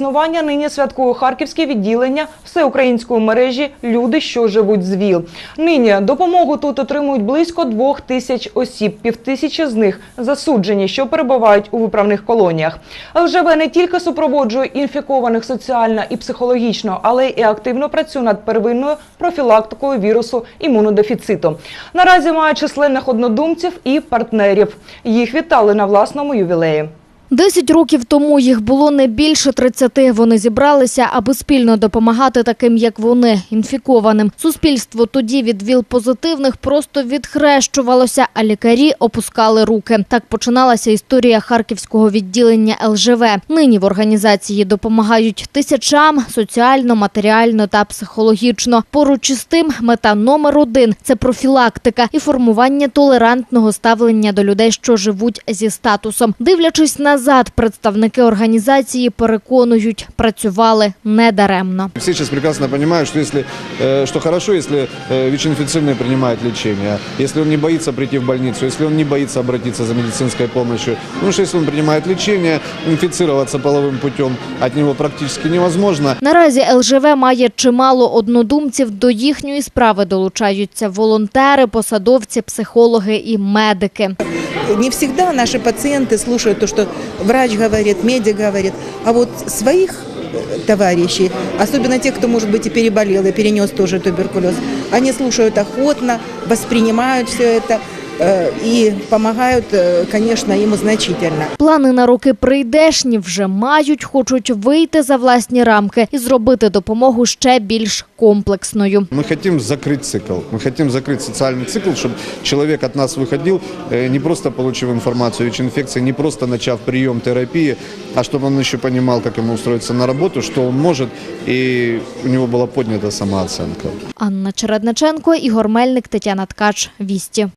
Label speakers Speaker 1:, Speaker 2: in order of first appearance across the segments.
Speaker 1: Існування нині святкує харківське відділення всеукраїнської мережі Люди, що живуть з ВІЛ. Нині допомогу тут отримують близько двох тисяч осіб. Півтисячі з них засуджені, що перебувають у виправних колоніях. ЛЖВ не тільки супроводжує інфікованих соціально і психологічно, але й активно працює над первинною профілактикою вірусу імунодефіциту. Наразі має численних однодумців і партнерів. Їх вітали на власному ювілеї.
Speaker 2: Десять років тому їх було не більше 30. Вони зібралися, аби спільно допомагати таким, як вони, інфікованим. Суспільство тоді від ВІЛ-позитивних просто відхрещувалося, а лікарі опускали руки. Так починалася історія харківського відділення ЛЖВ. Нині в організації допомагають тисячам соціально, матеріально та психологічно. Поруч із тим, мета номер один – це профілактика і формування толерантного ставлення до людей, що живуть зі статусом. Дивлячись назад, представники організації переконують, працювали недаремно.
Speaker 3: Все сейчас прекрасно понимают, что если, э, что хорошо, если э, ВИЧ-инфицированный принимает лечение, если он не боится прийти в больницу, если он не боится обратиться за медицинской помощью. Потому что если он принимает лечение, инфицироваться половым путем от него практически невозможно.
Speaker 2: Наразі ЛЖВ має чимало однодумців. До їхньої справи долучаються волонтери, посадовці, психологи і медики.
Speaker 4: Не всегда наши пациенты слушают то, что врач говорит, медик говорит, а вот своих э, товарищей, особенно тех, кто, может быть, и переболел, и перенес тоже туберкулез, они слушают охотно, воспринимают все это э, и помогают, э, конечно, им значительно.
Speaker 2: Плани на роки прийдешні вже мають, хочуть вийти за власні рамки і зробити допомогу ще більш комплексною.
Speaker 3: Мы хотим закрыть цикл. Мы хотим закрыть социальный цикл, чтобы человек от нас выходил, э, не просто получив информацию о ВИЧ-инфекции, не просто начав прием терапии, а чтобы он еще понимал, как ему устроиться на работу, что он может, и у него была поднята самооценка.
Speaker 2: Анна Чередниченко, Ігор Мельник, Тетяна Ткач. Вісті.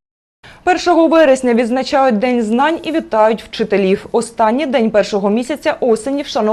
Speaker 1: 1 вересня відзначають День знань і вітають вчителів. Останній день першого місяця осені вшановують